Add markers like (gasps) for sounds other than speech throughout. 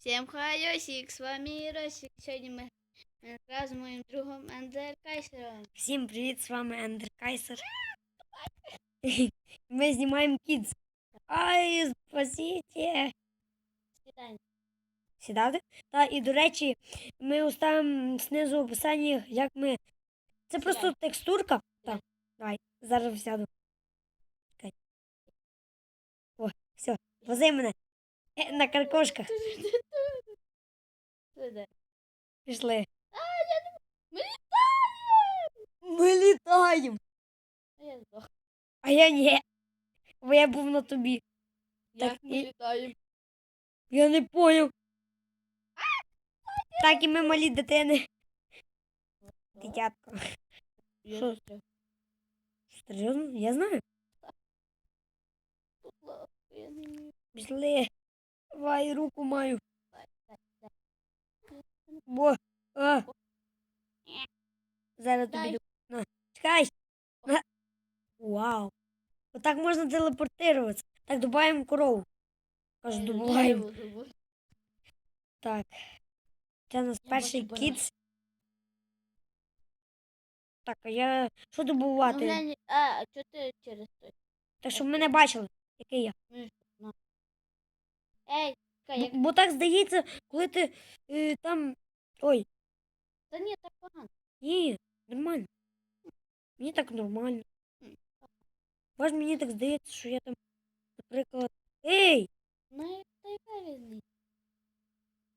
Всем хайосик, с вами Росик. Сьогодні ми е, разом з моїм другом Ендер Кайсером. Всім привіт, з вами Ендер Кайсер. (laughs) Ми знімаємо кідс. Ай, спасіть. Світання. Сідати? Та і до речі, ми оставимо знизу в описанні, як ми. Це просто текстурка. Так, давай, зараз сяду. О, все, вози мене. Е, На каркошках. Туди. Пішли. Ми літаємо! Ми літаємо. А я здох. А я ні. Бо я був на тобі. Як Так, ми і- літаємо? Я не поняв. Так і ми малі дитини. Дитятко. Що? Серйозно? Я знаю. Я не. Пішли. Давай, руку маю. Бо. А. Зараз тобі. На. Чекай. На. Вау. Отак можна телепортуватися. Так, добавимо корову. Кажу, Я добуваємо. Так. Це у нас перший кіц. Так, а я. Що Ну, добувати? глянь, а, а чого ти через той? Так, щоб мене бачили, який я. Що? Ей. Бо, бо так здається, коли ти е, там. Ой, Та ні, так погано. ні, нормально. Мені так нормально. М. Мені так здається, що я там, наприклад. Ей! Ну, та яка різниця?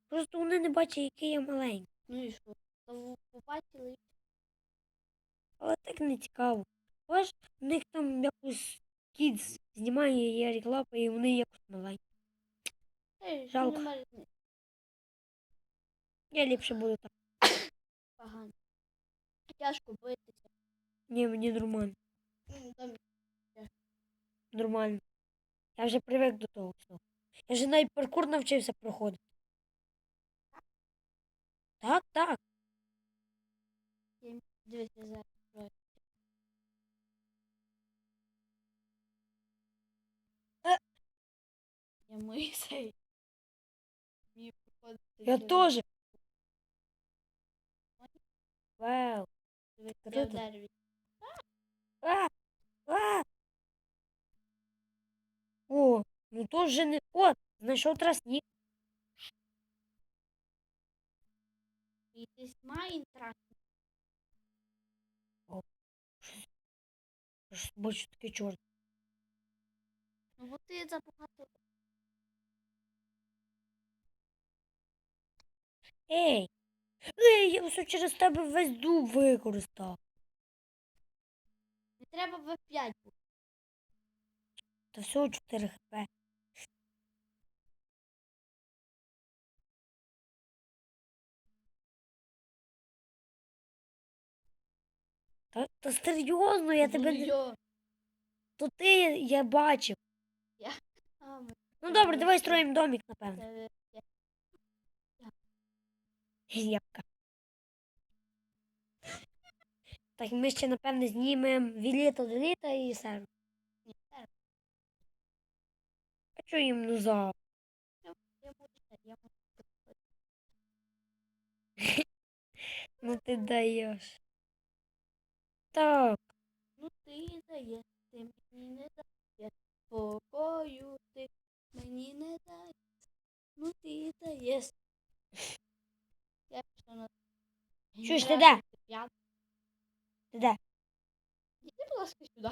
Просто вони не бачать, який я маленький. Ну і що? Побачили? Але так не цікаво. Бач, у них там якось кіт знімає я реклама, і вони якось маленькі. Ей, Жалко. Я ліпше буду так. Погано. Тяжко битися. Ні, мені нормально. Ну, Нормально. Я вже привик до того всього. Я вже навіть паркур навчився проходити. Так, так. дивіться зараз. Е. Я мисей. Мені приходиться Я через- теж. Вау. Дивіться, я в Круто. дереві. А! А! О, ну то вже не. О, знайшов тростник. І десь Майнкрафт. Аж Бачу такий чорт. Ну, бо ти забагато. Ей! Ей, я все через тебе весь дуб використав. Не треба в 5 бути. Та всього 4 хп. Та, та серйозно, я тебе не. Йо. То ти я бачив. А, ми- Ну добре, давай строїмо домик, напевно. Ябка. Так, ми ще, напевне, знімемо від літа до літа і сервер. А що їм ну за? (laughs) Ну ти даєш. Так, Ну ти даєш, ти мені не даєш. Покою ти мені не даєш. Ну ти даєш. Чуєш, ти де? Ти де? Іди, будь ласка, сюди.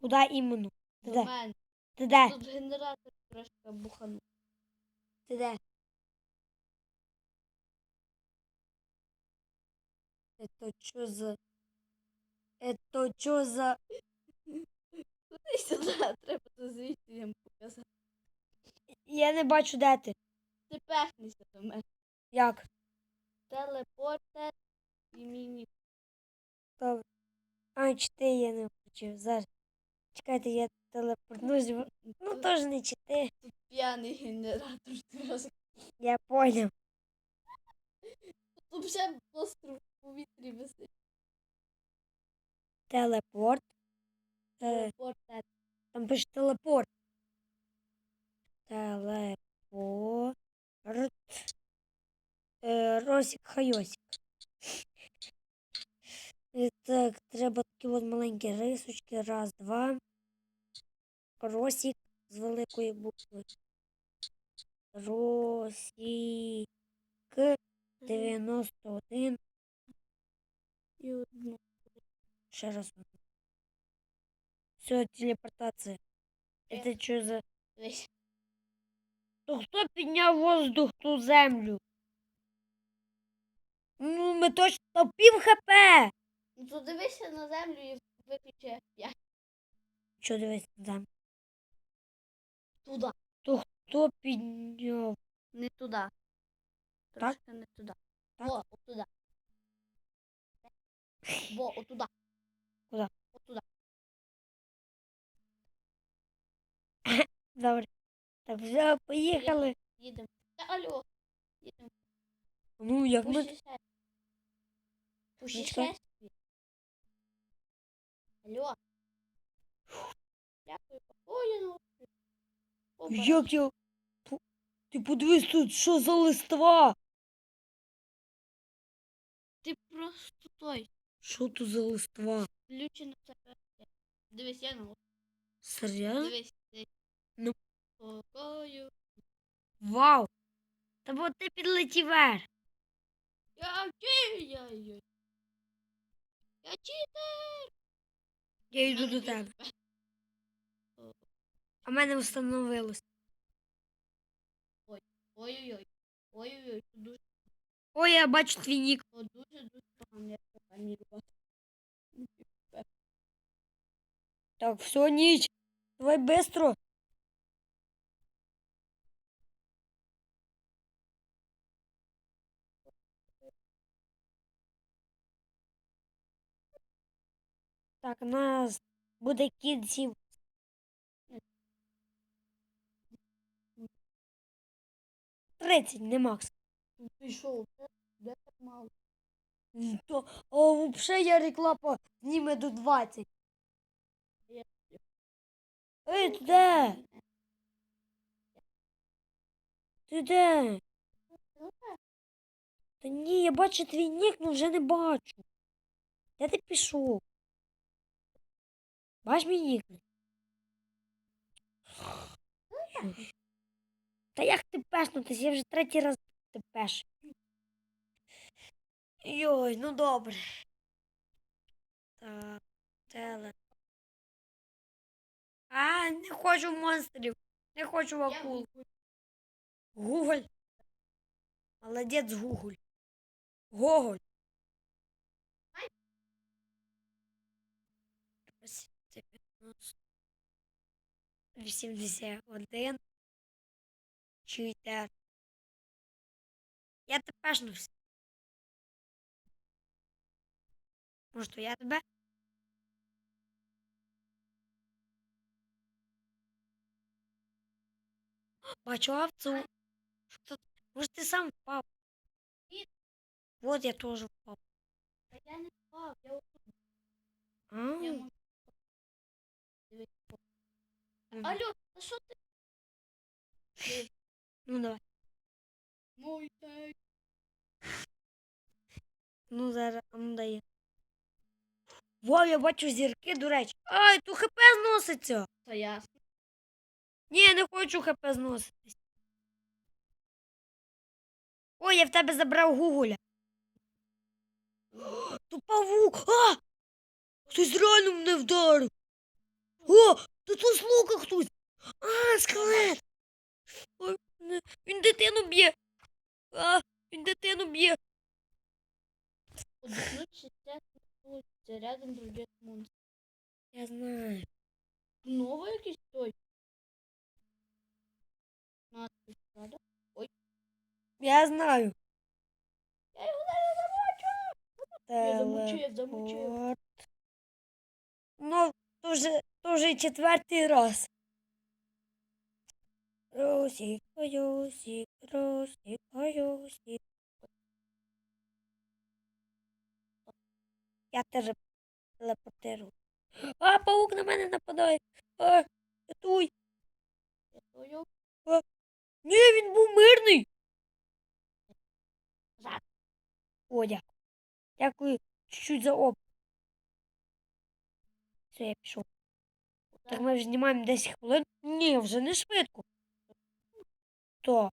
Куди іменно? Ти де? Ти де? Тут генератор трошки буханув. Ти де? Это що за... Это що за... Куди сюди? Треба звідси їм показати. Я не бачу, де ти. Ти пехнися до мене. Як? Телепортер і міні. Добре. А, чити я не включив. Зараз. Чекайте, я телепортнусь. Ну, теж не чити. Тут п'яний генератор. Я поняв. Тут вже остров в повітрі висить. Телепорт. Е, Телепортер. там пише телепорт. Телепорт. Росік Хайосік. І так, треба такі от маленькі рисочки. Раз, два. Росік з великої букви. Росік 91. І одну. Ще раз. Все, телепортація. Е. Це що за... То хто підняв воздух ту землю? Ну, ми точно пів хп. Ну то дивися на землю і виключи я Що дивись там? туди. Хто підняв? Не туди. Трошки не туди. Так? Во, отуда. Во, отуда. Куди? Отуда. Добре. Так, все, поїхали. Їдемо. Алло. Їдемо. Ну, як ми. Пущі собі. Алло. Дякую. Ой, я. О, Як я. Ти подивись тут, що за листва? Ти просто той. Що тут за листва? Включено це. Дивись, я на Серйозно? Дивись, дивись. Ну. Спокою. Вау! Та бо ти підлетів вверх. Я чия. Я читер. Я йду до тебе. А мене встановилось. Ой-ой-ой. Ой-ой-ой, дуже, Ой, я бачу твій нік. о, дуже, дуже погано, як програмірувати. Так, все, ніч. Давай быстро. Так, у нас буде кінців. Тридцять, не макс. Пішов, де, так мало? То, о, взагалі я реклама зніме до 20. Я- Ей, ти де? Ти де? Ну. Та ні, я бачу твій нік, але вже не бачу. Де ти пішов? Бач мій? Та як ти пешнутись? Я вже третій раз ти пеш. Йой, ну добре. Так, теле. А, не хочу монстрів. Не хочу акул. Гуголь. Молодець, Гуголь. Гоголь. 81. Читер. Я тепешнувся. Може, то я тебе? (gasps) Бачу овцу. Що тут? Може, ти сам впав? Вот я теж впав. Та я не впав, я. А, Алло, а що ти? Ну давай. Мой тей. Ну зараз, ну дає. Вау, я бачу зірки, до речі. Ай, тут хп зноситься. Та ясно. Ні, я не хочу хп зноситись. Ой, я в тебе забрав гугуля. (gasps) Тут павук. А! Хтось реально мене вдарив. О, тут з лука хтось. А, скелет. Ой, не- він дитину б'є. А, він дитину б'є. Одночі це знаходиться рядом другий монстр. Я знаю. Знову якийсь той. Надпись, правда? Я знаю. Я його зараз замочу. Я замочив, замочив. Телепорт. Ну, то вже, то вже четвертий раз. Росік, Росік, Росік, Росік. Я теж телепортирую. А, паук на мене нападає. А, рятуй. Я твою. Ні, він був мирний. Назад. О, дякую. Дякую чуть-чуть за оп. Все, я пішов. Так ми вже знімаємо 10 хвилин. Ні, вже не швидко. То.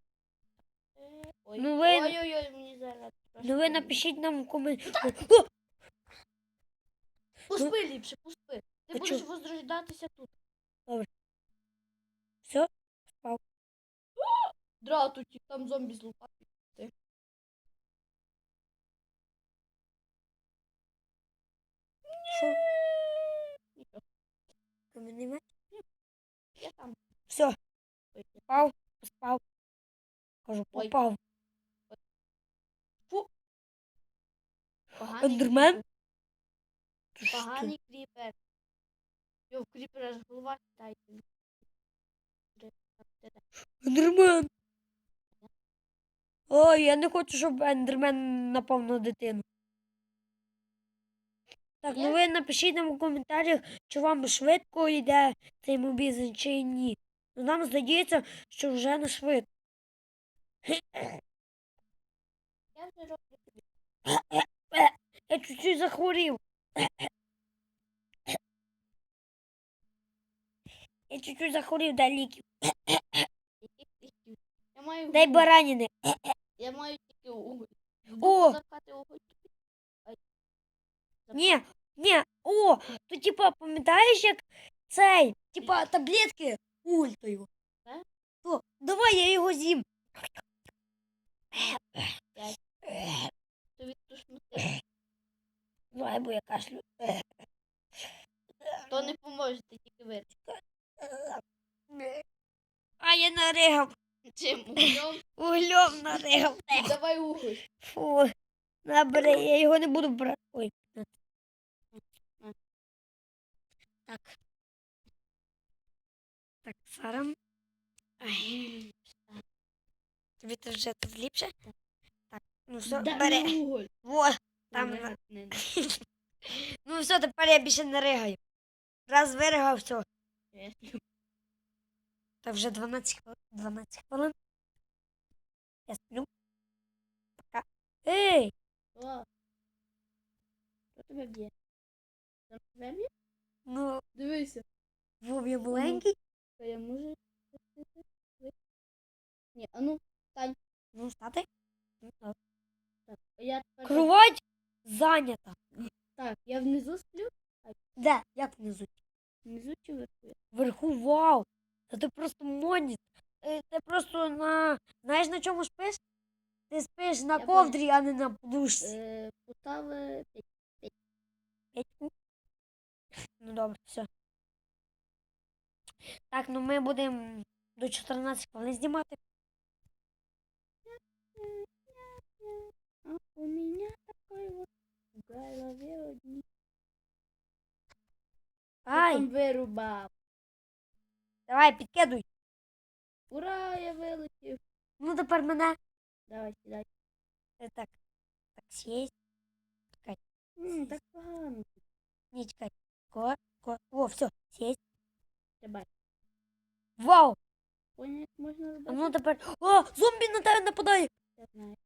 Ой, Ну, ви- Ой-ой-ой, мені зараз. Ну ви напишіть нам в коментарі. (gasps) Поспи ліпше, поспи. Ти А будеш возрождатися тут. Добре. Все? (gasps) Дратуті, там зомбі з лопати. Що? Коментарі? я там. Все, Ой, спав, поспав. Кажу, попав. Поганий Ендермен? кріпер. Ти що? Поганий кріпер. Йо, в кріпера ж голова сідайте. Ендермен. Ой, я не хочу, щоб ендермен напав на дитину. Так, ну ви напишіть нам у коментарях, чи вам швидко йде цей мобізм, чи ні. Ну нам здається, що вже не швидко. Я вже роблю. Я чуть-чуть захворів. Я чуть-чуть захворів, дай ліків. Я маю Дай уголь. бараніни. Я маю тільки уголь. О! Ні, ні, о, то типа, пам'ятаєш, як цей, типа таблетки ультою. Е? То, давай я його з'їм. Тушнути. Давай, бо я кашлю. То не поможе, ти тільки вирішиш. А я наригав. Чим углем? Углем наригав. Давай уголь. Фу, набери, я його не буду брати. Ой. Так. Так, Сара. Ай, тобі теж вже тут ліпше? Так, ну все, Дай бери. мені уголь. Во, там. Уголь не (laughs) дай. Ну все, тепер я більше не ригаю. Раз виригав, все. Так вже 12 хвилин. 12 хвилин. Я сплю. Пока. Ей! О. Хто тебе б'є? Тебе б'є? Ну, Дивися. Вов, я маленький. То я можу. Ні, а ну, Ну, стати. Ну, так. так. Я тепер. Кровать зайнята. Так, я внизу сплю, Де? Як внизу? внизу чи вверху? Вверху, вау! Та ти просто моніт. Е, Ти просто на. Знаєш на чому спиш? Ти спиш на Я ковдрі, а не на подушці. Е, поставили п'ять. П'ятьку. Ну добре, все. Так, ну ми будемо до 14 хвилин знімати. А у меня такой вот в голове одни. Ай, Там вирубав. давай, підкидуй. Ура, я вилетів. Ну тепер мене. Давай, сідай. Е, Так. Так, сість. М, так погано. Ні, чекай. Ко, ко. О, все, сість. Тебе. Вау! Понял, як можна А ну тепер. О, зомбі на тебе нападає. Я знаю.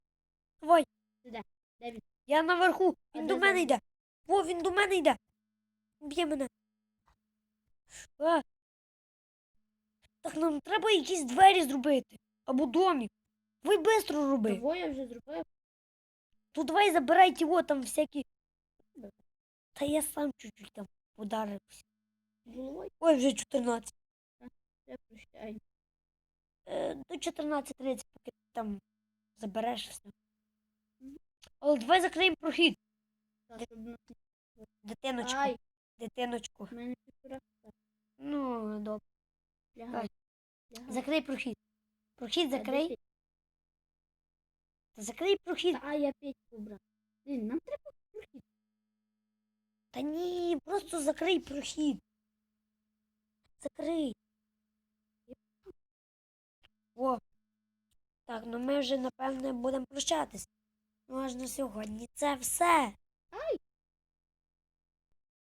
Давай. Де він? Я наверху. А Він де до мене йде. О, він до мене йде. Б'є мене. А. Так нам треба якісь двері зробити. Або домик. Ви швидко роби. Того я вже зробив. То давай забирайте його там всякі. Та я сам чуть-чуть там ударився. Ой, вже 14. я прощаю. Е, до 14.30, поки ти там забереш все. Але давай закриємо прохід. Дитиночку. Ай, Дитиночку. в мене півтора. Ну, добре. Лягай. Лягай. Закрий прохід. Прохід закрий. Та закрий прохід. А, я п'ять брав. Блін, нам треба прохід. Та ні, просто закрий прохід. Закрий. О. Так, ну ми вже, напевне, будемо прощатись. Ну аж на сьогодні. Це все. Ай!